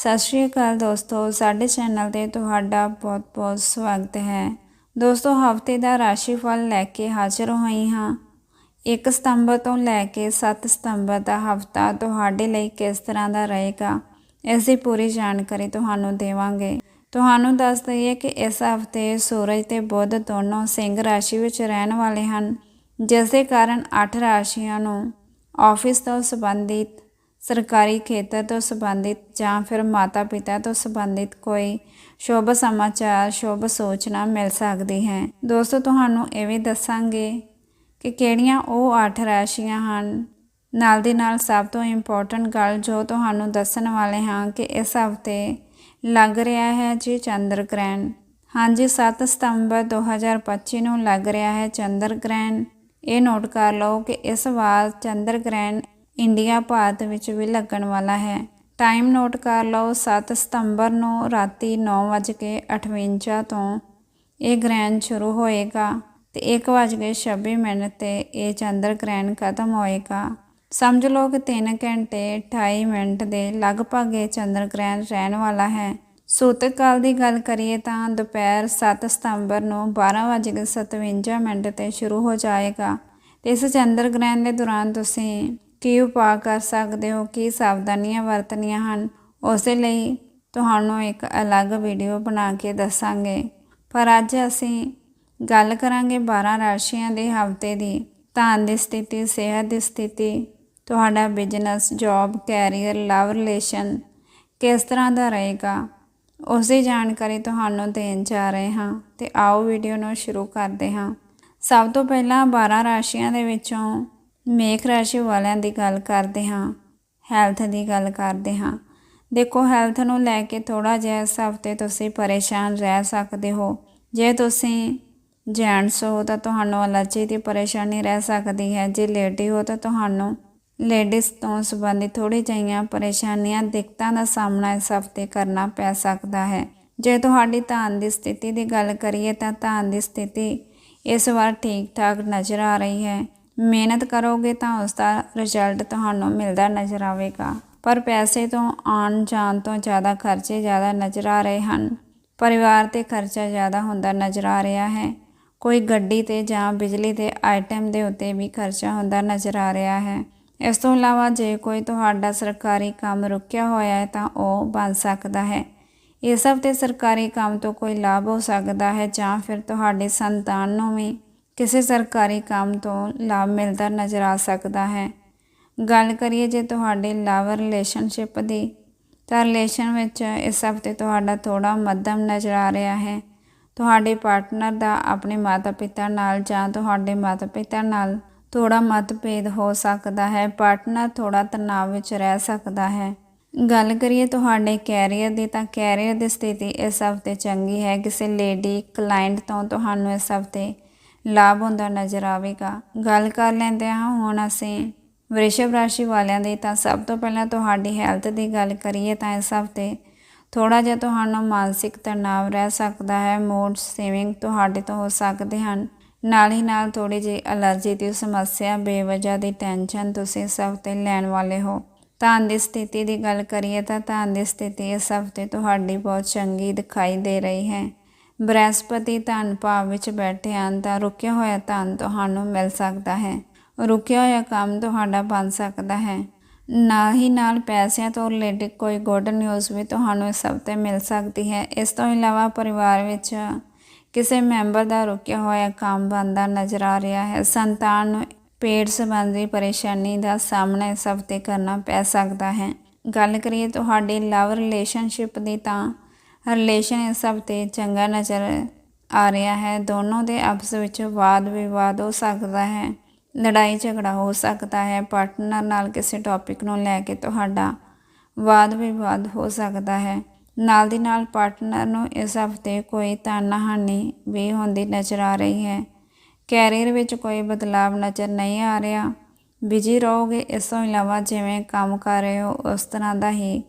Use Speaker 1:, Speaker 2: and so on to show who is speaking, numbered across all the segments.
Speaker 1: ਸਤਿ ਸ਼੍ਰੀ ਅਕਾਲ ਦੋਸਤੋ, ਸਾਡੇ ਚੈਨਲ ਤੇ ਤੁਹਾਡਾ ਬਹੁਤ-ਬਹੁਤ ਸਵਾਗਤ ਹੈ। ਦੋਸਤੋ, ਹਫ਼ਤੇ ਦਾ ਰਾਸ਼ੀਫਲ ਲੈ ਕੇ ਹਾਜ਼ਰ ਹੋਈ ਹਾਂ। 1 ਸਤੰਬਰ ਤੋਂ ਲੈ ਕੇ 7 ਸਤੰਬਰ ਦਾ ਹਫਤਾ ਤੁਹਾਡੇ ਲਈ ਕਿਸ ਤਰ੍ਹਾਂ ਦਾ ਰਹੇਗਾ, ਇਸ ਦੀ ਪੂਰੀ ਜਾਣਕਾਰੀ ਤੁਹਾਨੂੰ ਦੇਵਾਂਗੇ। ਤੁਹਾਨੂੰ ਦੱਸ ਦਈਏ ਕਿ ਇਸ ਹਫ਼ਤੇ ਸੂਰਜ ਤੇ ਬੁੱਧ ਦੋਨੋਂ ਸਿੰਘ ਰਾਸ਼ੀ ਵਿੱਚ ਰਹਿਣ ਵਾਲੇ ਹਨ, ਜਿਸ ਦੇ ਕਾਰਨ 8 ਰਾਸ਼ੀਆਂ ਨੂੰ ਆਫਿਸ ਤੋਂ ਸੰਬੰਧਿਤ ਸਰਕਾਰੀ ਖੇਤਰ ਤੋਂ ਸੰਬੰਧਿਤ ਜਾਂ ਫਿਰ ਮਾਤਾ-ਪਿਤਾ ਤੋਂ ਸੰਬੰਧਿਤ ਕੋਈ ਸ਼ੁਭ ਸਮਾਚਾਰ, ਸ਼ੁਭ ਸੂਚਨਾ ਮਿਲ ਸਕਦੀ ਹੈ। ਦੋਸਤੋ, ਤੁਹਾਨੂੰ ਇਹ ਵੀ ਦੱਸਾਂਗੇ ਕਿ ਕਿਹੜੀਆਂ ਉਹ ਅੱਠ ਰਾਸ਼ੀਆਂ ਹਨ? ਨਾਲ ਦੀ ਨਾਲ ਸਭ ਤੋਂ ਇੰਪੋਰਟੈਂਟ ਗੱਲ ਜੋ ਤੁਹਾਨੂੰ ਦੱਸਣ ਵਾਲੇ ਹਾਂ ਕਿ ਇਸ ਹਫ਼ਤੇ ਲੱਗ ਰਿਹਾ ਹੈ ਜੀ ਚੰਦਰ ਗ੍ਰਹਿਣ ਹਾਂਜੀ 7 ਸਤੰਬਰ 2025 ਨੂੰ ਲੱਗ ਰਿਹਾ ਹੈ ਚੰਦਰ ਗ੍ਰਹਿਣ ਇਹ ਨੋਟ ਕਰ ਲਓ ਕਿ ਇਸ ਵਾਰ ਚੰਦਰ ਗ੍ਰਹਿਣ ਇੰਡੀਆ ਭਾਰਤ ਵਿੱਚ ਵੀ ਲੱਗਣ ਵਾਲਾ ਹੈ। ਟਾਈਮ ਨੋਟ ਕਰ ਲਓ 7 ਸਤੰਬਰ ਨੂੰ ਰਾਤੀ 9:58 ਤੋਂ ਇਹ ਗ੍ਰਹਿਣ ਸ਼ੁਰੂ ਹੋਏਗਾ ਤੇ 1:26 ਮਿੰਟ ਤੇ ਇਹ ਚੰਦਰ ਗ੍ਰਹਿਣ ਖਤਮ ਹੋਏਗਾ। ਸਮਝ ਲਓ ਕਿ 3 ਘੰਟੇ 28 ਮਿੰਟ ਦੇ ਲਗਭਗ ਇਹ ਚੰਦਰ ਗ੍ਰਹਿਣ ਰਹਿਣ ਵਾਲਾ ਹੈ। ਸੂਤਕ ਕਾਲ ਦੀ ਗੱਲ ਕਰੀਏ ਤਾਂ ਦੁਪਹਿਰ 7 ਸਤੰਬਰ ਨੂੰ 12:57 ਮਿੰਟ ਤੇ ਸ਼ੁਰੂ ਹੋ ਜਾਏਗਾ। ਤੇ ਇਸ ਚੰਦਰ ਗ੍ਰਹਿਣ ਦੇ ਦੌਰਾਨ ਤੁਸੀਂ ਕੀ ਉਪਾਅ ਕਰ ਸਕਦੇ ਹੋ, ਕੀ ਸਾਵਧਾਨੀਆਂ ਵਰਤਣੀਆਂ ਹਨ, ਉਸ ਲਈ ਤੁਹਾਨੂੰ ਇੱਕ ਅਲੱਗ ਵੀਡੀਓ ਬਣਾ ਕੇ ਦੱਸਾਂਗੇ। ਪਰ ਅੱਜ ਅਸੀਂ ਗੱਲ ਕਰਾਂਗੇ 12 ਰਾਸ਼ੀਆਂ ਦੇ ਹਫ਼ਤੇ ਦੀ, ਧਨ ਦੀ ਸਥਿਤੀ, ਸਿਹਤ ਦੀ ਸਥਿਤੀ, ਤੁਹਾਡਾ business job career love relation ਕਿਸ ਤਰ੍ਹਾਂ ਦਾ ਰਹੇਗਾ ਉਸ ਦੀ ਜਾਣਕਾਰੀ ਤੁਹਾਨੂੰ ਦੇਣ ਜਾ ਰਹੇ ਹਾਂ ਤੇ ਆਓ ਵੀਡੀਓ ਨੂੰ ਸ਼ੁਰੂ ਕਰਦੇ ਹਾਂ। ਸਭ ਤੋਂ ਪਹਿਲਾਂ 12 ਰਾਸ਼ੀਆਂ ਦੇ ਵਿੱਚੋਂ ਮੇਖ ਰਾਸ਼ੀ ਵਾਲਿਆਂ ਦੀ ਗੱਲ ਕਰਦੇ ਹਾਂ ਹੈਲਥ ਦੀ ਗੱਲ ਕਰਦੇ ਹਾਂ। ਦੇਖੋ ਹੈਲਥ ਨੂੰ ਲੈ ਕੇ ਥੋੜਾ ਜਿਹਾ ਇਸ ਹਫ਼ਤੇ ਤੁਸੀਂ ਪਰੇਸ਼ਾਨ ਰਹਿ ਸਕਦੇ ਹੋ। ਜੇ ਤੁਸੀਂ ਜੈਂਟਸ ਹੋ ਤਾਂ ਤੁਹਾਨੂੰ ਅਲਰਜੀ ਦੀ ਪਰੇਸ਼ਾਨੀ ਰਹਿ ਸਕਦੀ ਹੈ। ਜੇ ਲੇਡੀ ਹੋ ਤਾਂ ਤੁਹਾਨੂੰ ਲੇਡੀਜ਼ ਤੋਂ ਸੰਬੰਧਿਤ ਥੋੜੀ ਜਿਹੀਆਂ ਪਰੇਸ਼ਾਨੀਆਂ, ਦਿੱਕਤਾਂ ਦਾ ਸਾਹਮਣਾ ਇਸ ਹਫ਼ਤੇ ਕਰਨਾ ਪੈ ਸਕਦਾ ਹੈ। ਜੇ ਤੁਹਾਡੀ ਧਨ ਦੀ ਸਥਿਤੀ ਦੀ ਗੱਲ ਕਰੀਏ ਤਾਂ ਧਨ ਦੀ ਸਥਿਤੀ ਇਸ ਵਾਰ ਠੀਕ ਠਾਕ ਨਜ਼ਰ ਆ ਰਹੀ ਹੈ। ਮਿਹਨਤ ਕਰੋਗੇ ਤਾਂ ਉਸ ਦਾ ਰਿਜ਼ਲਟ ਤੁਹਾਨੂੰ ਮਿਲਦਾ ਨਜ਼ਰ ਆਵੇਗਾ। ਪਰ ਪੈਸੇ ਤੋਂ ਆਉਣ ਜਾਣ ਤੋਂ ਜ਼ਿਆਦਾ ਖਰਚੇ ਜ਼ਿਆਦਾ ਨਜ਼ਰ ਆ ਰਹੇ ਹਨ। ਪਰਿਵਾਰ ਤੇ ਖਰਚਾ ਜ਼ਿਆਦਾ ਹੁੰਦਾ ਨਜ਼ਰ ਆ ਰਿਹਾ ਹੈ। ਕੋਈ ਗੱਡੀ ਤੇ ਜਾਂ ਬਿਜਲੀ ਦੇ ਆਈਟਮ ਦੇ ਉੱਤੇ ਵੀ ਖਰਚਾ ਹੁੰਦਾ ਨਜ਼ਰ ਆ ਰਿਹਾ ਹੈ। ਇਸ ਤੋਂ ਇਲਾਵਾ ਜੇ ਕੋਈ ਤੁਹਾਡਾ ਸਰਕਾਰੀ ਕੰਮ ਰੁਕਿਆ ਹੋਇਆ ਹੈ ਤਾਂ ਉਹ ਬਣ ਸਕਦਾ ਹੈ। ਇਸ ਹਫ਼ਤੇ ਸਰਕਾਰੀ ਕੰਮ ਤੋਂ ਕੋਈ ਲਾਭ ਹੋ ਸਕਦਾ ਹੈ ਜਾਂ ਫਿਰ ਤੁਹਾਡੇ ਸੰਤਾਨ ਨੂੰ ਵੀ ਕਿਸੇ ਸਰਕਾਰੀ ਕੰਮ ਤੋਂ ਲਾਭ ਮਿਲਦਾ ਨਜ਼ਰ ਆ ਸਕਦਾ ਹੈ। ਗੱਲ ਕਰੀਏ ਜੇ ਤੁਹਾਡੇ ਲਵ ਰਿਲੇਸ਼ਨਸ਼ਿਪ ਦੀ, ਤਾਂ ਰਿਲੇਸ਼ਨ ਵਿੱਚ ਇਸ ਹਫ਼ਤੇ ਤੁਹਾਡਾ ਥੋੜਾ ਮੱਧਮ ਨਜ਼ਰ ਆ ਰਿਹਾ ਹੈ। ਤੁਹਾਡੇ ਪਾਰਟਨਰ ਦਾ ਆਪਣੇ ਮਾਤਾ-ਪਿਤਾ ਨਾਲ ਜਾਂ ਤੁਹਾਡੇ ਮਾਤਾ-ਪਿਤਾ ਨਾਲ ਥੋੜਾ ਮਤਭੇਦ ਹੋ ਸਕਦਾ ਹੈ। ਪਾਰਟਨਰ ਥੋੜਾ ਤਣਾਅ ਵਿੱਚ ਰਹਿ ਸਕਦਾ ਹੈ। ਗੱਲ ਕਰੀਏ ਤੁਹਾਡੇ ਕੈਰੀਅਰ ਦੀ, ਤਾਂ ਕੈਰੀਅਰ ਦੀ ਸਥਿਤੀ ਇਸ ਹਫ਼ਤੇ ਚੰਗੀ ਹੈ। ਕਿਸੇ ਲੇਡੀ, ਕਲਾਇੰਟ ਤੋਂ ਤੁਹਾਨੂੰ ਇਸ ਹਫ਼ਤੇ ਲਾਭ ਹੁੰਦਾ ਨਜ਼ਰ ਆਵੇਗਾ। ਗੱਲ ਕਰ ਲੈਂਦੇ ਹਾਂ, ਹੁਣ ਅਸੀਂ ਵ੍ਰਿਸ਼ਭ ਰਾਸ਼ੀ ਵਾਲਿਆਂ ਦੀ। ਤਾਂ ਸਭ ਤੋਂ ਪਹਿਲਾਂ ਤੁਹਾਡੀ ਹੈਲਥ ਦੀ ਗੱਲ ਕਰੀਏ ਤਾਂ ਇਸ ਹਫ਼ਤੇ ਥੋੜਾ ਜਿਹਾ ਤੁਹਾਨੂੰ ਮਾਨਸਿਕ ਤਣਾਅ ਰਹਿ ਸਕਦਾ ਹੈ। ਮੂਡ ਸੇਵਿੰਗ ਤੁਹਾਡੇ ਤੋਂ ਹੋ ਸਕਦੇ ਹਨ। ਨਾਲ ਹੀ ਨਾਲ ਥੋੜੀ ਜਿਹੀ ਅਲਰਜੀ ਦੀ ਸਮੱਸਿਆ, ਬੇਵਜ੍ਹਾ ਦੀ ਟੈਨਸ਼ਨ ਤੁਸੀਂ ਇਸ ਹਫ਼ਤੇ ਲੈਣ ਵਾਲੇ ਹੋ। ਧਨ ਦੀ ਸਥਿਤੀ ਦੀ ਗੱਲ ਕਰੀਏ ਤਾਂ ਧਨ ਦੀ ਸਥਿਤੀ ਇਸ ਹਫ਼ਤੇ ਤੁਹਾਡੀ ਬਹੁਤ ਚੰਗੀ ਦਿਖਾਈ ਦੇ ਰਹੀ ਹੈ। ਬ੍ਰਹਿਸਪਤੀ ਧਨ ਭਾਵ ਵਿੱਚ ਬੈਠੇ ਹਨ ਤਾਂ ਰੁਕਿਆ ਹੋਇਆ ਧਨ ਤੁਹਾਨੂੰ ਮਿਲ ਸਕਦਾ ਹੈ। ਰੁਕਿਆ ਹੋਇਆ ਕੰਮ ਤੁਹਾਡਾ ਬਣ ਸਕਦਾ ਹੈ। ਨਾਲ ਹੀ ਨਾਲ ਪੈਸਿਆਂ ਤੋਂ ਰਿਲੇਟਡ ਕੋਈ ਗੁੱਡ ਨਿਊਜ਼ ਵੀ ਤੁਹਾਨੂੰ ਇਸ ਹਫ਼ਤੇ ਮਿਲ ਸਕਦੀ ਹੈ। ਇਸ ਤੋਂ ਇਲਾਵਾ ਪਰਿਵਾਰ ਵਿੱਚ ਕਿਸੇ ਮੈਂਬਰ ਦਾ ਰੁਕਿਆ ਹੋਇਆ ਕੰਮ ਬੰਦਾ ਨਜ਼ਰ ਆ ਰਿਹਾ ਹੈ। ਸੰਤਾਨ ਨੂੰ ਪੇਟ ਸੰਬੰਧੀ ਪਰੇਸ਼ਾਨੀ ਦਾ ਸਾਹਮਣਾ ਇਸ ਹਫ਼ਤੇ ਕਰਨਾ ਪੈ ਸਕਦਾ ਹੈ। ਗੱਲ ਕਰੀਏ ਤੁਹਾਡੀ ਲਵ ਰਿਲੇਸ਼ਨਸ਼ਿਪ ਦੀ ਤਾਂ ਰਿਲੇਸ਼ਨ ਇਸ ਹਫ਼ਤੇ ਚੰਗਾ ਨਜ਼ਰ ਆ ਰਿਹਾ ਹੈ। ਦੋਨੋਂ ਦੇ ਆਪਸ ਵਿੱਚ ਵਾਦ ਵਿਵਾਦ ਹੋ ਸਕਦਾ ਹੈ, ਲੜਾਈ ਝਗੜਾ ਹੋ ਸਕਦਾ ਹੈ, ਪਾਰਟਨਰ ਨਾਲ ਕਿਸੇ ਟੌਪਿਕ ਨੂੰ ਲੈ ਕੇ ਤੁਹਾਡਾ ਵਾਦ ਵਿਵਾਦ ਹੋ ਸਕਦਾ ਹੈ। ਨਾਲ ਦੀ ਨਾਲ ਪਾਰਟਨਰ ਨੂੰ ਇਸ ਹਫ਼ਤੇ ਕੋਈ ਤਾਨਾਹਾਨੀ ਵੀ ਹੁੰਦੀ ਨਜ਼ਰ ਆ ਰਹੀ ਹੈ। ਕੈਰੀਅਰ ਵਿੱਚ ਕੋਈ ਬਦਲਾਅ ਨਜ਼ਰ ਨਹੀਂ ਆ ਰਿਹਾ। ਬਿਜ਼ੀ ਰਹੋਗੇ ਇਸ ਤੋਂ ਇਲਾਵਾ ਜਿਵੇਂ ਕੰਮ ਕਰ ਰਹੇ ਹੋ, ਉਸ ਤਰ੍ਹਾਂ ਦਾ ਹੀ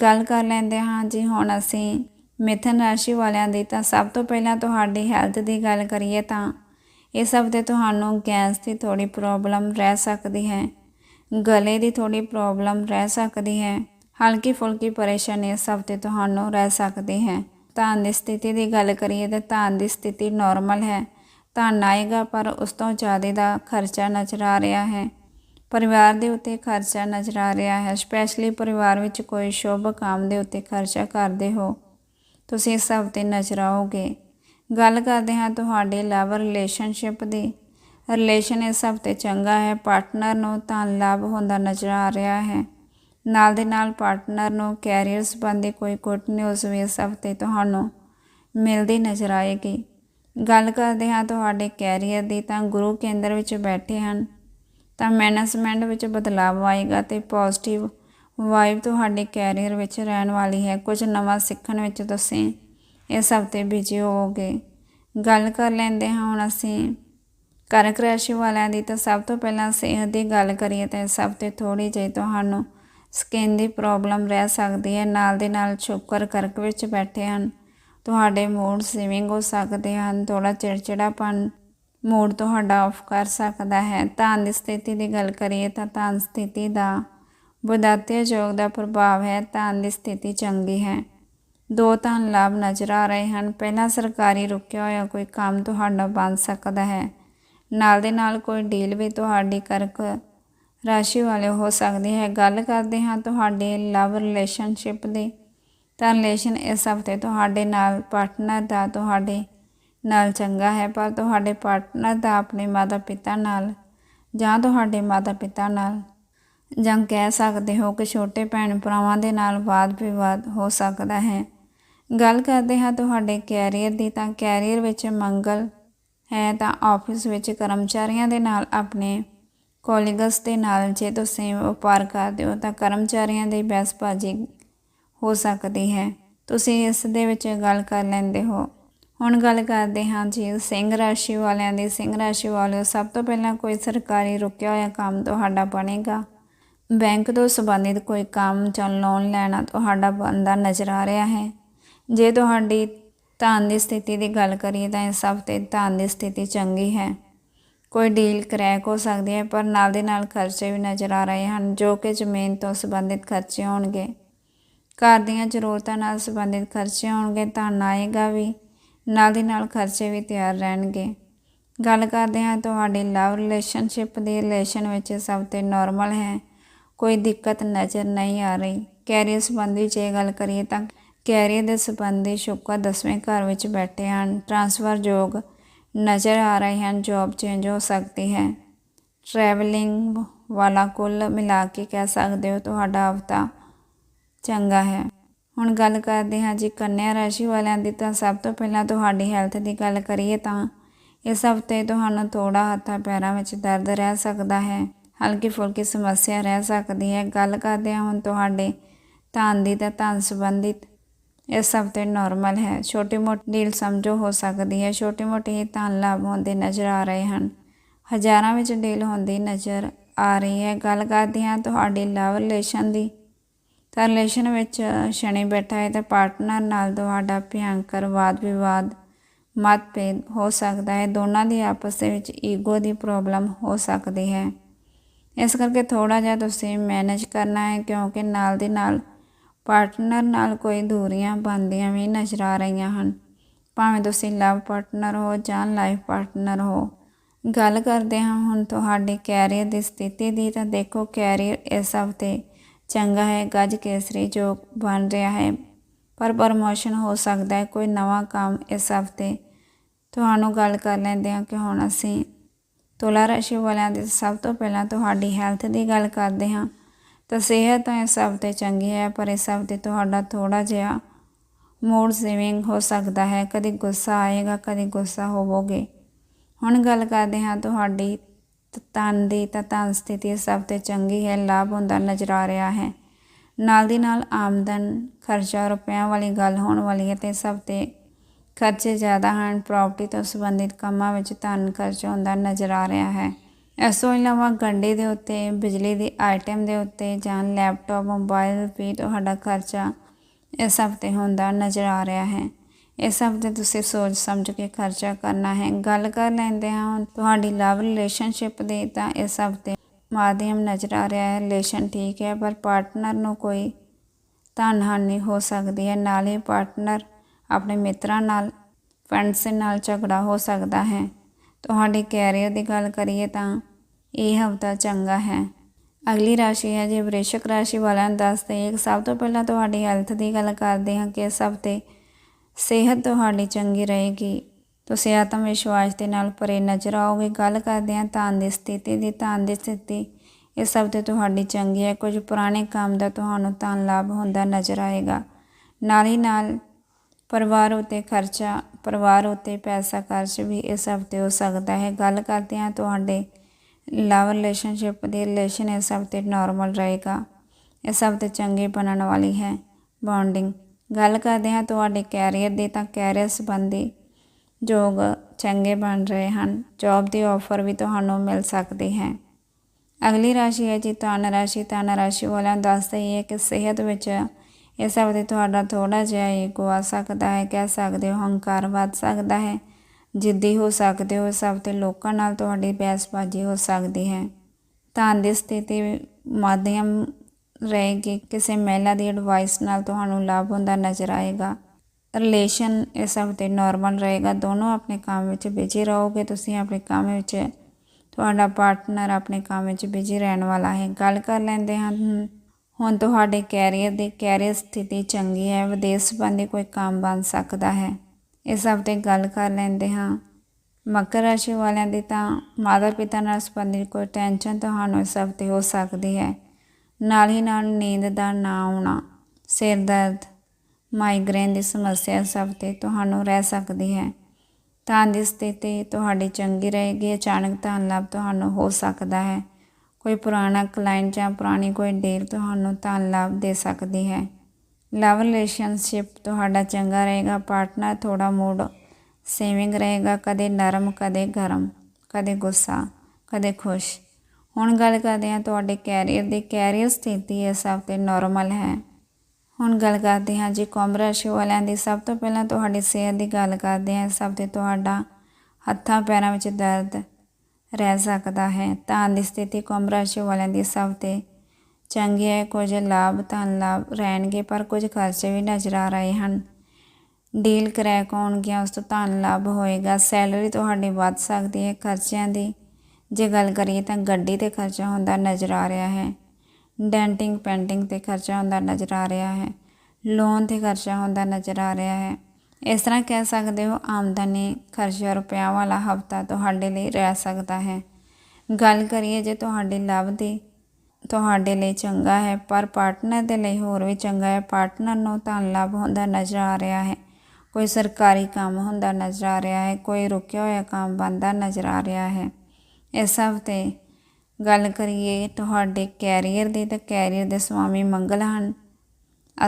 Speaker 1: ਗੱਲ ਕਰ ਲੈਂਦੇ ਹਾਂ। ਜੀ ਹੁਣ ਅਸੀਂ ਮਿਥਨ ਰਾਸ਼ੀ ਵਾਲਿਆਂ ਦੀ ਤਾਂ ਸਭ ਤੋਂ ਪਹਿਲਾਂ ਤੁਹਾਡੀ ਹੈਲਥ ਦੀ ਗੱਲ ਕਰੀਏ ਤਾਂ ਇਸ ਹਫ਼ਤੇ ਤੁਹਾਨੂੰ ਗੈਸ ਦੀ ਥੋੜੀ ਪ੍ਰੋਬਲਮ ਰਹਿ ਸਕਦੀ ਹੈ। ਗਲੇ ਦੀ ਥੋੜੀ ਪ੍ਰੋਬਲਮ ਰਹਿ ਸਕਦੀ ਹੈ। ਹਲਕੀ ਫੁਲਕੀ ਪਰੇਸ਼ਾਨੀ ਇਸ ਹਫ਼ਤੇ ਤੁਹਾਨੂੰ ਰਹਿ ਸਕਦੀ ਹੈ। ਧਨ ਦੀ ਸਥਿਤੀ ਦੀ ਗੱਲ ਕਰੀਏ ਤਾਂ ਧਨ ਦੀ ਸਥਿਤੀ ਨਾਰਮਲ ਹੈ। ਧਨ ਆਏਗਾ ਪਰ ਉਸ ਤੋਂ ਜ਼ਿਆਦਾ ਦਾ ਖਰਚਾ ਨਜ਼ਰ ਆ ਰਿਹਾ ਹੈ। ਪਰਿਵਾਰ ਦੇ ਉੱਤੇ ਖਰਚਾ ਨਜ਼ਰ ਆ ਰਿਹਾ ਹੈ ਸਪੈਸ਼ਲੀ ਪਰਿਵਾਰ ਵਿੱਚ ਕੋਈ ਸ਼ੁਭ ਕੰਮ ਦੇ ਉੱਤੇ ਖਰਚਾ ਕਰਦੇ ਹੋ, ਤੁਸੀਂ ਇਸ ਹਫ਼ਤੇ ਨਜ਼ਰ ਆਓਗੇ। ਗੱਲ ਕਰਦੇ ਹਾਂ ਤੁਹਾਡੇ ਲਵ ਰਿਲੇਸ਼ਨਸ਼ਿਪ ਦੀ। ਰਿਲੇਸ਼ਨ ਇਸ ਹਫ਼ਤੇ ਚੰਗਾ ਹੈ ਪਾਰਟਨਰ ਨੂੰ ਧਨ ਲਾਭ ਹੁੰਦਾ ਨਜ਼ਰ ਆ ਰਿਹਾ ਹੈ। ਨਾਲ ਦੇ ਨਾਲ ਪਾਰਟਨਰ ਨੂੰ ਕੈਰੀਅਰ ਸੰਬੰਧੀ ਕੋਈ ਗੁੱਡ ਨਿਊਜ਼ ਵੀ ਇਸ ਹਫ਼ਤੇ ਤੁਹਾਨੂੰ ਮਿਲਦੀ ਨਜ਼ਰ ਆਏਗੀ। ਗੱਲ ਕਰਦੇ ਹਾਂ ਤੁਹਾਡੇ ਕੈਰੀਅਰ ਦੀ ਤਾਂ ਗੁਰੂ ਕੇਂਦਰ ਵਿੱਚ ਬੈਠੇ ਹਨ। ਤਾਂ ਮੈਨੇਜਮੈਂਟ ਵਿੱਚ ਬਦਲਾਅ ਆਏਗਾ ਤੇ ਪੋਜ਼ਿਟਿਵ ਵਾਈਬ ਤੁਹਾਡੇ ਕੈਰੀਅਰ ਵਿੱਚ ਰਹਿਣ ਵਾਲੀ ਹੈ। ਕੁਝ ਨਵਾਂ ਸਿੱਖਣ ਵਿੱਚ ਤੁਸੀਂ ਇਸ ਹਫ਼ਤੇ ਬਿਜ਼ੀ ਹੋਵੋਗੇ। ਗੱਲ ਕਰ ਲੈਂਦੇ ਹਾਂ ਹੁਣ ਅਸੀਂ। ਕਰਕ ਰਾਸ਼ੀ ਵਾਲਿਆਂ ਦੀ ਤਾਂ ਸਭ ਤੋਂ ਪਹਿਲਾਂ ਸਿਹਤ ਦੀ ਗੱਲ ਕਰੀਏ ਤਾਂ ਇਸ ਹਫ਼ਤੇ ਥੋੜੀ ਜਿਹੀ ਤੁਹਾਨੂੰ ਸਕਿਨ ਦੀ ਪ੍ਰੋਬਲਮ ਰਹਿ ਸਕਦੀ ਹੈ। ਨਾਲ ਦੇ ਨਾਲ ਸ਼ੁਕਰ ਕਰਕ ਵਿੱਚ ਬੈਠੇ ਹਨ। ਤੁਹਾਡੇ ਮੂਡ ਸਵਿੰਗ ਹੋ ਸਕਦੇ ਹਨ। ਥੋੜਾ ਚਿੜਚਿੜਾਪਨ ਮੂਡ ਤੁਹਾਡਾ ਆਫ ਕਰ ਸਕਦਾ ਹੈ। ਧਨ ਦੀ ਸਥਿਤੀ ਦੀ ਗੱਲ ਕਰੀਏ ਤਾਂ ਧਨ ਸਥਿਤੀ ਦਾ ਬੁਧਾਤਿਆ ਯੋਗ ਦਾ ਪ੍ਰਭਾਵ ਹੈ ਧਨ ਦੀ ਸਥਿਤੀ ਚੰਗੀ ਹੈ। ਦੋ ਧਨ ਲਾਭ ਨਜ਼ਰ ਆ ਰਹੇ ਹਨ। ਪਹਿਲਾਂ ਸਰਕਾਰੀ ਰੁਕਿਆ ਹੋਇਆ ਕੋਈ ਕੰਮ ਤੁਹਾਡਾ ਬਣ ਸਕਦਾ ਹੈ। ਨਾਲ ਦੇ ਨਾਲ ਕੋਈ ਡੀਲ ਵੀ ਤੁਹਾਡੀ ਕਰਕ ਰਾਸ਼ੀ ਵਾਲੇ ਹੋ ਸਕਦੀ ਹੈ। ਗੱਲ ਕਰਦੇ ਹਾਂ ਤੁਹਾਡੇ ਲਵ ਰਿਲੇਸ਼ਨਸ਼ਿਪ ਦੀ। ਤਾਂ ਰਿਲੇਸ਼ਨ ਇਸ ਹਫ਼ਤੇ ਤੁਹਾਡੇ ਨਾਲ ਪਾਰਟਨਰ ਦਾ, ਤੁਹਾਡੇ ਨਾਲ ਚੰਗਾ ਹੈ, ਪਰ ਤੁਹਾਡੇ ਪਾਰਟਨਰ ਦਾ ਆਪਣੇ ਮਾਤਾ ਪਿਤਾ ਨਾਲ ਜਾਂ ਤੁਹਾਡੇ ਮਾਤਾ ਪਿਤਾ ਨਾਲ ਜਾਂ ਕਹਿ ਸਕਦੇ ਹੋ ਕਿ ਛੋਟੇ ਭੈਣ ਭਰਾਵਾਂ ਦੇ ਨਾਲ ਵਾਦ ਵਿਵਾਦ ਹੋ ਸਕਦਾ ਹੈ। ਗੱਲ ਕਰਦੇ ਹਾਂ ਤੁਹਾਡੇ ਕੈਰੀਅਰ ਦੀ, ਤਾਂ ਕੈਰੀਅਰ ਵਿੱਚ ਮੰਗਲ ਹੈ, ਤਾਂ ਆਫਿਸ ਵਿੱਚ ਕਰਮਚਾਰੀਆਂ ਦੇ ਨਾਲ, ਆਪਣੇ ਕੋਲੀਗਸ ਦੇ ਨਾਲ, ਜੇ ਤੁਸੀਂ ਵਪਾਰ ਕਰਦੇ ਹੋ, ਤਾਂ ਕਰਮਚਾਰੀਆਂ ਦੀ ਬਹਿਸਬਾਜ਼ੀ ਹੋ ਸਕਦੀ ਹੈ। ਤੁਸੀਂ ਇਸ ਦੇ ਵਿੱਚ ਗੱਲ ਕਰ ਲੈਂਦੇ ਹੋ। ਹੁਣ ਗੱਲ ਕਰਦੇ ਹਾਂ ਜੀ, ਸਿੰਘ ਰਾਸ਼ੀ ਵਾਲਿਆਂ ਦੀ। ਸਿੰਘ ਰਾਸ਼ੀ ਵਾਲਿਓ, ਸਭ ਤੋਂ ਪਹਿਲਾਂ ਕੋਈ ਸਰਕਾਰੀ ਰੁਕਿਆ ਹੋਇਆ ਕੰਮ ਤੁਹਾਡਾ ਬਣੇਗਾ। ਬੈਂਕ ਤੋਂ ਸੰਬੰਧਿਤ ਕੋਈ ਕੰਮ ਜਾਂ ਲੋਨ ਲੈਣਾ ਤੁਹਾਡਾ ਬੰਦਾ ਨਜ਼ਰ ਆ ਰਿਹਾ ਹੈ। ਜੇ ਤੁਹਾਡੀ ਧਨ ਦੀ ਸਥਿਤੀ ਦੀ ਗੱਲ ਕਰੀਏ ਤਾਂ ਇਸ ਹਫ਼ਤੇ ਧਨ ਦੀ ਸਥਿਤੀ ਚੰਗੀ ਹੈ। ਕੋਈ ਡੀਲ ਕਰੈਕ ਹੋ ਸਕਦੀ ਹੈ, ਪਰ ਨਾਲ ਦੇ ਨਾਲ ਖਰਚੇ ਵੀ ਨਜ਼ਰ ਆ ਰਹੇ ਹਨ, ਜੋ ਕਿ ਜ਼ਮੀਨ ਤੋਂ ਸੰਬੰਧਿਤ ਖਰਚੇ ਹੋਣਗੇ। ਘਰ ਦੀਆਂ ਜ਼ਰੂਰਤਾਂ ਨਾਲ ਸੰਬੰਧਿਤ ਖਰਚੇ ਹੋਣਗੇ ਤਾਂ ਆਏਗਾ ਵੀ। ਨਾਲ ਦੀ ਨਾਲ ਖਰਚੇ ਵੀ ਤਿਆਰ ਰਹਿਣਗੇ। ਗੱਲ ਕਰਦੇ ਹਾਂ, ਤੁਹਾਡੀ ਲਵ ਰਿਲੇਸ਼ਨਸ਼ਿਪ ਦੀ ਰਿਲੇਸ਼ਨ ਵਿੱਚ ਸਭ ਤੇ ਨਾਰਮਲ ਹੈ। ਕੋਈ ਦਿੱਕਤ, ਨਜ਼ਰ ਨਹੀਂ ਆ ਰਹੀ। ਕੈਰੀਅਰ ਸੰਬੰਧੀ ਜੇ ਗੱਲ ਕਰੀਏ ਤਾਂ ਕੈਰੀਅਰ ਦੇ ਸੰਬੰਧੀ ਸ਼ੁਕਰ ਦਸਵੇਂ ਘਰ ਵਿੱਚ ਬੈਠੇ ਹਨ। ਟ੍ਰਾਂਸਫਰ ਯੋਗ ਨਜ਼ਰ ਆ ਰਹੇ ਹਨ ਜੌਬ ਚੇਂਜ ਹੋ ਸਕਦੀ ਹੈ। ਟਰੈਵਲਿੰਗ ਵਾਲਾ ਕੁੱਲ ਮਿਲਾ ਕੇ ਕਹਿ ਸਕਦੇ ਹੋ, ਤੁਹਾਡਾ ਹਫਤਾ ਚੰਗਾ ਹੈ। ਹੁਣ ਗੱਲ ਕਰਦੇ ਹਾਂ ਜੀ ਕੰਨਿਆ ਰਾਸ਼ੀ ਵਾਲਿਆਂ ਦੀ, ਤਾਂ ਸਭ ਤੋਂ ਪਹਿਲਾਂ ਤੁਹਾਡੀ ਹੈਲਥ ਦੀ ਗੱਲ ਕਰੀਏ ਤਾਂ ਇਸ ਹਫ਼ਤੇ ਤੁਹਾਨੂੰ ਥੋੜਾ ਹੱਥਾਂ ਪੈਰਾਂ ਵਿੱਚ ਦਰਦ ਰਹਿ ਸਕਦਾ ਹੈ, ਹਲਕੀ ਫੁਲਕੀ ਸਮੱਸਿਆ ਰਹਿ ਸਕਦੀ ਹੈ। ਗੱਲ ਕਰਦੇ ਹਾਂ ਹੁਣ ਤੁਹਾਡੇ ਧਨ ਦੀ ਤਾਂ ਧਨ ਸੰਬੰਧਿਤ, ਇਸ ਹਫ਼ਤੇ ਨਾਰਮਲ ਹੈ। ਛੋਟੀ ਮੋਟੀ ਡੀਲ ਸਮਝੋ ਹੋ ਸਕਦੀ ਹੈ। ਛੋਟੀ ਮੋਟੀ ਹੀ ਧਨ ਲਾਭ ਹੁੰਦੇ ਨਜ਼ਰ ਆ ਰਹੇ ਹਨ। ਹਜ਼ਾਰਾਂ ਵਿੱਚ ਡੀਲ ਹੁੰਦੀ ਨਜ਼ਰ ਆ ਰਹੀ ਹੈ। ਗੱਲ ਕਰਦੇ ਹਾਂ ਤੁਹਾਡੀ ਲਵ ਰਿਲੇਸ਼ਨ ਦੀ ਤਾਂ ਰਿਲੇਸ਼ਨ ਵਿੱਚ ਸ਼ਨੀ ਬੈਠਾ ਹੈ ਤਾਂ ਪਾਰਟਨਰ ਨਾਲ ਤੁਹਾਡਾ ਭਿਆਨਕ ਵਾਦ ਵਿਵਾਦ, ਮਤਭੇਦ ਹੋ ਸਕਦਾ ਹੈ। ਦੋਨਾਂ ਦੀ ਆਪਸ ਦੇ ਵਿੱਚ ਈਗੋ ਦੀ ਪ੍ਰੋਬਲਮ ਹੋ ਸਕਦੀ ਹੈ। ਇਸ ਕਰਕੇ ਥੋੜਾ ਜਿਹਾ ਤੁਸੀਂ ਮੈਨੇਜ ਕਰਨਾ ਹੈ ਕਿਉਂਕਿ ਨਾਲ ਦੀ ਨਾਲ ਪਾਰਟਨਰ ਨਾਲ ਕੋਈ ਦੂਰੀਆਂ ਬਣਦੀਆਂ ਵੀ ਨਜ਼ਰ ਆ ਰਹੀਆਂ ਹਨ। ਭਾਵੇਂ ਤੁਸੀਂ ਲਵ ਪਾਰਟਨਰ ਹੋ ਜਾਂ ਲਾਈਫ ਪਾਰਟਨਰ ਹੋ। ਗੱਲ ਕਰਦੇ ਹਾਂ ਹੁਣ ਤੁਹਾਡੇ ਕੈਰੀਅਰ ਦੀ ਸਥਿਤੀ ਦੀ ਤਾਂ ਦੇਖੋ ਕੈਰੀਅਰ ਇਸ ਹਫ਼ਤੇ ਚੰਗਾ ਹੈ, ਗੱਜ ਕੇਸਰੀ ਜੋ ਬਣ ਰਿਹਾ ਹੈ। ਪਰ ਪ੍ਰਮੋਸ਼ਨ ਹੋ ਸਕਦਾ ਹੈ, ਕੋਈ ਨਵਾਂ ਕੰਮ ਇਸ ਹਫ਼ਤੇ। ਤੁਹਾਨੂੰ ਗੱਲ ਕਰ ਲੈਂਦੇ ਹਾਂ ਕਿ ਹੁਣ ਅਸੀਂ ਤੁਲਾ ਰਾਸ਼ੀ ਵਾਲਿਆਂ ਦੀ ਸਭ ਤੋਂ ਪਹਿਲਾਂ ਤੁਹਾਡੀ ਹੈਲਥ ਦੀ ਗੱਲ ਕਰਦੇ ਹਾਂ। ਤਾਂ ਸਿਹਤ ਤਾਂ ਇਸ ਹਫ਼ਤੇ ਚੰਗੀ ਹੈ, ਪਰ ਇਸ ਹਫ਼ਤੇ ਤੁਹਾਡਾ ਥੋੜਾ ਜਿਹਾ ਮੂਡ ਸਵਿੰਗ ਹੋ ਸਕਦਾ ਹੈ। ਕਦੇ ਗੁੱਸਾ ਆਏਗਾ, ਕਦੇ ਗੁੱਸਾ ਹੋਵੋਗੇ। ਹੁਣ ਗੱਲ ਕਰਦੇ ਹਾਂ ਤੁਹਾਡੀ ਤਨ ਦੀ ਤਾਂ ਧਨ ਸਥਿਤੀ ਇਸ ਹਫ਼ਤੇ ਚੰਗੀ ਹੈ, ਲਾਭ ਹੁੰਦਾ ਨਜ਼ਰ ਆ ਰਿਹਾ ਹੈ। ਨਾਲ ਦੀ ਨਾਲ ਆਮਦਨ, ਖਰਚਾ ਰੁਪਿਆਂ ਵਾਲੀ ਗੱਲ ਹੋਣ ਵਾਲੀ ਹੈ ਤੇ ਇਸ ਹਫ਼ਤੇ ਖਰਚੇ ਜ਼ਿਆਦਾ ਹਨ। ਪ੍ਰਾਪਰਟੀ ਤੋਂ ਸੰਬੰਧਿਤ ਕੰਮਾਂ ਵਿੱਚ ਧਨ ਖਰਚ ਹੁੰਦਾ ਨਜ਼ਰ ਆ ਰਿਹਾ ਹੈ। ਇਸ ਤੋਂ ਇਲਾਵਾ ਗੰਡੇ ਦੇ ਉੱਤੇ, ਬਿਜਲੀ ਦੀ ਆਈਟਮ ਦੇ ਉੱਤੇ ਜਾਂ ਲੈਪਟਾਪ ਮੋਬਾਈਲ ਵੀ ਤੁਹਾਡਾ ਖਰਚਾ ਇਸ ਹਫ਼ਤੇ ਹੁੰਦਾ ਨਜ਼ਰ ਆ ਰਿਹਾ ਹੈ। ਇਸ ਹਫ਼ਤੇ ਤੁਸੀਂ ਸੋਚ ਸਮਝ ਕੇ ਖਰਚਾ ਕਰਨਾ ਹੈ। ਗੱਲ ਕਰ ਲੈਂਦੇ ਹਾਂ ਹੁਣ ਤੁਹਾਡੀ ਲਵ ਰਿਲੇਸ਼ਨਸ਼ਿਪ ਦੇ ਤਾਂ ਇਸ ਹਫ਼ਤੇ ਮਾਧਿਅਮ ਨਜ਼ਰ ਆ ਰਿਹਾ ਹੈ। ਰਿਲੇਸ਼ਨ ਠੀਕ ਹੈ ਪਰ ਪਾਰਟਨਰ ਨੂੰ ਕੋਈ ਧਨ ਹਾਨੀ ਹੋ ਸਕਦੀ ਹੈ। ਨਾਲ ਹੀ ਪਾਰਟਨਰ ਆਪਣੇ ਮਿੱਤਰਾਂ ਨਾਲ ਫਰੈਂਡਸ ਨਾਲ ਝਗੜਾ ਹੋ ਸਕਦਾ ਹੈ। ਤੁਹਾਡੇ ਕੈਰੀਅਰ ਦੀ ਗੱਲ ਕਰੀਏ ਤਾਂ ਇਹ ਹਫਤਾ ਚੰਗਾ ਹੈ। ਅਗਲੀ ਰਾਸ਼ੀ ਹੈ ਜੇ, ਵ੍ਰਿਸ਼ਕ ਰਾਸ਼ੀ ਵਾਲਿਆਂ ਨੂੰ ਦੱਸਦੇ ਹਾਂ ਸਭ ਤੋਂ ਪਹਿਲਾਂ ਤੁਹਾਡੀ ਹੈਲਥ ਦੀ ਗੱਲ ਕਰਦੇ ਹਾਂ ਕਿ ਇਸ ਹਫ਼ਤੇ ਸਿਹਤ ਤੁਹਾਡੀ ਚੰਗੀ ਰਹੇਗੀ। ਤੁਸੀਂ ਆਤਮ ਵਿਸ਼ਵਾਸ ਦੇ ਨਾਲ ਪਰੇ ਨਜ਼ਰ ਆਓਗੇ, ਗੱਲ ਕਰਦੇ ਹਾਂ ਧਨ ਦੀ ਸਥਿਤੀ ਦੀ। ਧਨ ਦੀ ਸਥਿਤੀ ਇਸ ਹਫ਼ਤੇ ਤੁਹਾਡੀ ਚੰਗੀ ਹੈ। ਕੁਝ ਪੁਰਾਣੇ ਕੰਮ ਦਾ ਤੁਹਾਨੂੰ ਧਨ ਲਾਭ ਹੁੰਦਾ ਨਜ਼ਰ ਆਏਗਾ। ਨਾਲ ਹੀ ਨਾਲ ਪਰਿਵਾਰ ਉਤੇ ਖਰਚਾ, ਪਰਿਵਾਰ ਉਤੇ ਪੈਸਾ ਖਰਚ ਵੀ ਇਸ ਹਫ਼ਤੇ ਹੋ ਸਕਦਾ ਹੈ। ਗੱਲ ਕਰਦੇ ਹਾਂ ਤੁਹਾਡੇ ਲਵ ਰਿਲੇਸ਼ਨਸ਼ਿਪ ਦੀ ਰਿਲੇਸ਼ਨ ਇਸ ਹਫ਼ਤੇ ਨਾਰਮਲ ਰਹੇਗਾ। ਇਸ ਹਫ਼ਤੇ ਚੰਗੀ ਬਣਨ ਵਾਲੀ ਹੈ। ਬੌਂਡਿੰਗ ਗੱਲ ਕਰਦੇ ਹਾਂ ਤੁਹਾਡੇ ਕੈਰੀਅਰ ਦੀ ਤਾਂ ਕੈਰੀਅਰ ਸੰਬੰਧੀ ਯੋਗ ਚੰਗੇ ਬਣ ਰਹੇ ਹਨ ਜੌਬ ਦੀ ਆਫਰ ਵੀ ਤੁਹਾਨੂੰ ਮਿਲ ਸਕਦੀ ਹੈ। ਅਗਲੀ ਰਾਸ਼ੀ ਹੈ ਜੀ ਧਨ ਰਾਸ਼ੀ ਧਨ ਰਾਸ਼ੀ ਵਾਲਿਆਂ ਨੂੰ ਦੱਸਦਾ ਹੀ ਕਿ ਸਿਹਤ ਵਿੱਚ ਇਸ ਹਫ਼ਤੇ ਤੁਹਾਡਾ ਥੋੜਾ ਜਿਹਾ ਈਗੋ ਆ ਸਕਦਾ ਹੈ, ਕਹਿ ਸਕਦੇ ਹੋ ਹੰਕਾਰ ਵੱਧ ਸਕਦਾ ਹੈ, ਜਿੱਦੀ ਹੋ ਸਕਦੇ ਹੋ, ਇਸ ਹਫ਼ਤੇ ਲੋਕਾਂ ਨਾਲ ਤੁਹਾਡੀ ਬਹਿਸਬਾਜ਼ੀ ਹੋ ਸਕਦੀ ਹੈ। ਧਨ ਦੀ ਸਥਿਤੀ ਮਾਧਿਅਮ ਰਹੇਗੀ ਕਿਸੇ ਮਹਿਲਾ ਦੀ ਐਡਵਾਈਸ ਨਾਲ ਤੁਹਾਨੂੰ ਲਾਭ ਹੁੰਦਾ ਨਜ਼ਰ ਆਏਗਾ। ਰਿਲੇਸ਼ਨ ਇਸ ਹਫ਼ਤੇ ਨਾਰਮਲ ਰਹੇਗਾ। ਦੋਨੋਂ ਆਪਣੇ ਕੰਮ ਵਿੱਚ ਬਿਜ਼ੀ ਰਹੋਗੇ। ਤੁਸੀਂ ਆਪਣੇ ਕੰਮ ਵਿੱਚ ਤੁਹਾਡਾ ਪਾਰਟਨਰ ਆਪਣੇ ਕੰਮ ਵਿੱਚ ਬਿਜ਼ੀ ਰਹਿਣ ਵਾਲਾ ਹੈ। ਗੱਲ ਕਰ ਲੈਂਦੇ ਹਨ। ਹੁਣ ਤੁਹਾਡੇ ਕੈਰੀਅਰ ਦੀ ਕੈਰੀਅਰ ਸਥਿਤੀ ਚੰਗੀ ਹੈ। ਵਿਦੇਸ਼ ਸੰਬੰਧੀ ਕੋਈ ਕੰਮ ਬਣ ਸਕਦਾ ਹੈ। ਇਸ ਹਫ਼ਤੇ ਗੱਲ ਕਰ ਲੈਂਦੇ ਹਾਂ। ਮਕਰ ਰਾਸ਼ੀ ਵਾਲਿਆਂ ਦੀ ਤਾਂ ਮਾਤਾ ਪਿਤਾ ਨਾਲ ਸੰਬੰਧਿਤ ਕੋਈ ਟੈਨਸ਼ਨ ਤੁਹਾਨੂੰ ਇਸ ਹਫ਼ਤੇ ਹੋ ਸਕਦੀ ਹੈ। ਨਾਲ ਹੀ ਨਾਲ ਨੀਂਦ ਦਾ ਨਾ ਆਉਣਾ, ਸਿਰ ਦਰਦ ਮਾਈਗ੍ਰੇਨ ਦੀ ਸਮੱਸਿਆ ਸਭ 'ਤੇ ਤੁਹਾਨੂੰ ਰਹਿ ਸਕਦੀ ਹੈ। ਧਨ ਦੀ ਸਥਿਤੀ ਤੁਹਾਡੀ ਚੰਗੀ ਰਹੇਗੀ, ਅਚਾਨਕ ਧਨ ਲਾਭ ਤੁਹਾਨੂੰ ਹੋ ਸਕਦਾ ਹੈ। ਕੋਈ ਪੁਰਾਣਾ ਕਲਾਇੰਟ ਜਾਂ ਪੁਰਾਣੀ ਕੋਈ ਡੀਲ ਤੁਹਾਨੂੰ ਧਨ ਲਾਭ ਦੇ ਸਕਦੀ ਹੈ। ਲਵ ਰਿਲੇਸ਼ਨਸ਼ਿਪ ਤੁਹਾਡਾ ਚੰਗਾ ਰਹੇਗਾ ਪਾਰਟਨਰ ਥੋੜਾ ਮੂਡ ਸੇਵਿੰਗ ਰਹੇਗਾ, ਕਦੇ ਨਰਮ, ਕਦੇ ਗਰਮ, ਕਦੇ ਗੁੱਸਾ, ਕਦੇ ਖੁਸ਼। ਹੁਣ ਗੱਲ ਕਰਦੇ ਹਾਂ ਤੁਹਾਡੇ ਕੈਰੀਅਰ ਦੀ ਕੈਰੀਅਰ ਸਥਿਤੀ ਇਸ ਹਫ਼ਤੇ ਨਾਰਮਲ ਹੈ। ਹੁਣ ਗੱਲ ਕਰਦੇ ਹਾਂ ਜੀ ਕੁੰਭ ਰਾਸ਼ੀ ਵਾਲਿਆਂ ਦੀ। ਸਭ ਤੋਂ ਪਹਿਲਾਂ ਤੁਹਾਡੀ ਸਿਹਤ ਦੀ ਗੱਲ ਕਰਦੇ ਹਾਂ। ਇਸ ਹਫ਼ਤੇ ਤੁਹਾਡਾ ਹੱਥਾਂ ਪੈਰਾਂ ਵਿੱਚ ਦਰਦ ਰਹਿ ਸਕਦਾ ਹੈ। ਧਨ ਦੀ ਸਥਿਤੀ ਕੁੰਭ ਰਾਸ਼ੀ ਵਾਲਿਆਂ ਦੀ ਸਭ 'ਤੇ ਚੰਗੀ ਹੈ। ਕੁਝ ਲਾਭ ਧਨ ਲਾਭ ਰਹਿਣਗੇ ਪਰ ਕੁਝ ਖਰਚੇ ਵੀ ਨਜ਼ਰ ਆ ਰਹੇ ਹਨ। ਡੀਲ ਕਰੈਕ ਹੋਣਗੀਆਂ ਉਸ ਤੋਂ ਧਨ ਲਾਭ ਹੋਏਗਾ। ਸੈਲਰੀ ਤੁਹਾਡੀ ਵੱਧ ਸਕਦੀ ਹੈ। ਖਰਚਿਆਂ ਦੀ ਜੇ ਗੱਲ ਕਰੀਏ ਤਾਂ ਗੱਡੀ ਤੇ ਖਰਚਾ ਹੁੰਦਾ ਨਜ਼ਰ ਆ ਰਿਹਾ ਹੈ। ਡੈਂਟਿੰਗ, ਪੇਂਟਿੰਗ ਤੇ ਖਰਚਾ ਹੁੰਦਾ ਨਜ਼ਰ ਆ ਰਿਹਾ ਹੈ। ਲੋਨ ਤੇ ਖਰਚਾ ਹੁੰਦਾ ਨਜ਼ਰ ਆ ਰਿਹਾ ਹੈ। ਇਸ ਤਰ੍ਹਾਂ ਕਹਿ ਸਕਦੇ ਹੋ, ਆਮਦਨੀ, ਖਰਚਾ ਰੁਪਿਆਂ ਵਾਲਾ ਹਫਤਾ ਤੁਹਾਡੇ ਲਈ ਰਹਿ ਸਕਦਾ ਹੈ। ਗੱਲ ਕਰੀਏ ਜੇ ਤੁਹਾਡੇ ਲਾਭ ਦੀ ਤੁਹਾਡੇ ਲਈ ਚੰਗਾ ਹੈ, ਪਰ ਪਾਰਟਨਰ ਦੇ ਲਈ ਹੋਰ ਵੀ ਚੰਗਾ ਹੈ। ਪਾਰਟਨਰ ਨੂੰ ਧਨ ਲਾਭ ਹੁੰਦਾ ਨਜ਼ਰ ਆ ਰਿਹਾ ਹੈ। ਕੋਈ ਸਰਕਾਰੀ ਕੰਮ ਹੁੰਦਾ ਨਜ਼ਰ ਆ ਰਿਹਾ ਹੈ, ਕੋਈ ਰੁਕਿਆ ਹੋਇਆ ਕੰਮ ਬੰਦਾ ਨਜ਼ਰ ਆ ਰਿਹਾ ਹੈ। ਇਸ ਹਫ਼ਤੇ ਗੱਲ ਕਰੀਏ ਤੁਹਾਡੇ ਕੈਰੀਅਰ ਦੀ ਤਾਂ ਕੈਰੀਅਰ ਦੇ ਸੁਆਮੀ ਮੰਗਲ ਹਨ।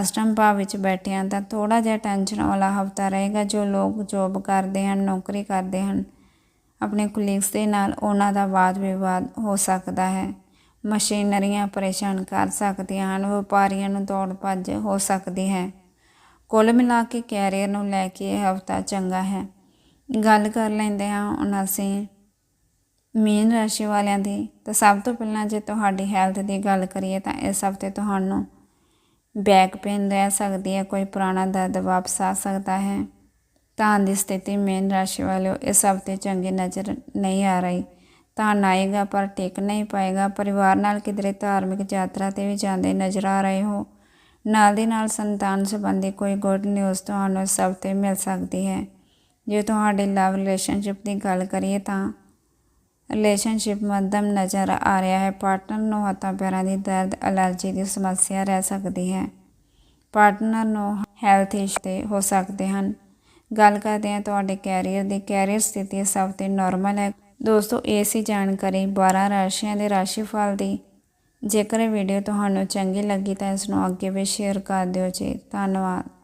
Speaker 1: ਅਸ਼ਟਮ ਭਾਵ ਵਿੱਚ ਬੈਠਿਆਂ ਹਨ ਤਾਂ ਥੋੜਾ ਜਿਹਾ ਟੈਨਸ਼ਨ ਵਾਲਾ ਹਫਤਾ ਰਹੇਗਾ ਜੋ ਲੋਕ ਜੋਬ ਕਰਦੇ ਹਨ, ਨੌਕਰੀ ਕਰਦੇ ਹਨ। ਆਪਣੇ ਕੁਲੀਗਸ ਦੇ ਨਾਲ ਉਹਨਾਂ ਦਾ ਵਾਦ ਵਿਵਾਦ ਹੋ ਸਕਦਾ ਹੈ। ਮਸ਼ੀਨਰੀਆਂ ਪਰੇਸ਼ਾਨ ਕਰ ਸਕਦੀਆਂ ਹਨ, ਵਪਾਰੀਆਂ ਨੂੰ ਦੌੜ ਭੱਜ ਹੋ ਸਕਦੀ ਹੈ। ਕੁੱਲ ਮਿਲਾ ਕੇ ਕੈਰੀਅਰ ਨੂੰ ਲੈ ਕੇ ਇਹ ਹਫਤਾ ਚੰਗਾ ਹੈ। ਗੱਲ ਕਰ ਲੈਂਦੇ ਹਾਂ ਹੁਣ ਅਸੀਂ ਮੀਨ ਰਾਸ਼ੀ ਵਾਲਿਆਂ ਦੀ, ਤਾਂ ਸਭ ਤੋਂ ਪਹਿਲਾਂ ਜੇ ਤੁਹਾਡੀ ਹੈਲਥ ਦੀ ਗੱਲ ਕਰੀਏ ਤਾਂ ਇਸ ਹਫ਼ਤੇ ਤੁਹਾਨੂੰ ਬੈਕ ਪੇਨ ਰਹਿ ਸਕਦੀ ਹੈ, ਕੋਈ ਪੁਰਾਣਾ ਦਰਦ ਵਾਪਸ ਆ ਸਕਦਾ ਹੈ। ਤਾਂ ਦੀ ਸਥਿਤੀ ਮੀਨ ਰਾਸ਼ੀ ਵਾਲਿਓ, ਇਸ ਹਫ਼ਤੇ ਚੰਗੀ ਨਜ਼ਰ ਨਹੀਂ ਆ ਰਹੀ। ਤਾਂ ਆਏਗਾ ਪਰ ਟਿਕ ਨਹੀਂ ਪਾਏਗਾ। ਪਰਿਵਾਰ ਨਾਲ ਕਿਧਰੇ ਧਾਰਮਿਕ ਯਾਤਰਾ ਤੇ ਵੀ ਜਾਂਦੇ ਨਜ਼ਰ ਆ ਰਹੇ ਹੋ। ਨਾਲ ਦੀ ਨਾਲ ਸੰਤਾਨ ਸੰਬੰਧੀ ਕੋਈ ਗੁੱਡ ਨਿਊਜ਼ ਤੁਹਾਨੂੰ ਇਸ ਹਫ਼ਤੇ ਮਿਲ ਸਕਦੀ ਹੈ। ਜੇ ਤੁਹਾਡੇ ਲਵ ਰਿਲੇਸ਼ਨਸ਼ਿਪ ਦੀ ਗੱਲ ਕਰੀਏ ਤਾਂ ਰਿਲੇਸ਼ਨਸ਼ਿਪ ਮੱਧਮ ਨਜ਼ਰ ਆ ਰਿਹਾ ਹੈ। ਪਾਰਟਨਰ ਨੂੰ ਹੱਥਾਂ ਪੈਰਾਂ ਦੀ ਦਰਦ ਅਲਰਜੀ ਦੀ ਸਮੱਸਿਆ ਰਹਿ ਸਕਦੀ ਹੈ। ਪਾਰਟਨਰ ਨੂੰ ਹੈਲਥ ਇਸ਼ੂ ਹੋ ਸਕਦੇ ਹਨ। ਗੱਲ ਕਰਦੇ ਹਾਂ ਤੁਹਾਡੇ ਕੈਰੀਅਰ ਦੀ। ਕੈਰੀਅਰ ਸਥਿਤੀ ਸਭ ਤੋਂ ਨਾਰਮਲ ਹੈ। ਦੋਸਤੋ, ਇਹ ਸੀ ਜਾਣਕਾਰੀ 12 ਰਾਸ਼ੀਆਂ ਦੇ ਰਾਸ਼ੀਫਲ ਦੀ। ਜੇਕਰ ਇਹ ਵੀਡੀਓ ਤੁਹਾਨੂੰ ਚੰਗੀ ਲੱਗੀ ਤਾਂ ਇਸ ਨੂੰ ਅੱਗੇ ਵੀ ਸ਼ੇਅਰ ਕਰ ਦਿਓ ਜੀ। ਧੰਨਵਾਦ।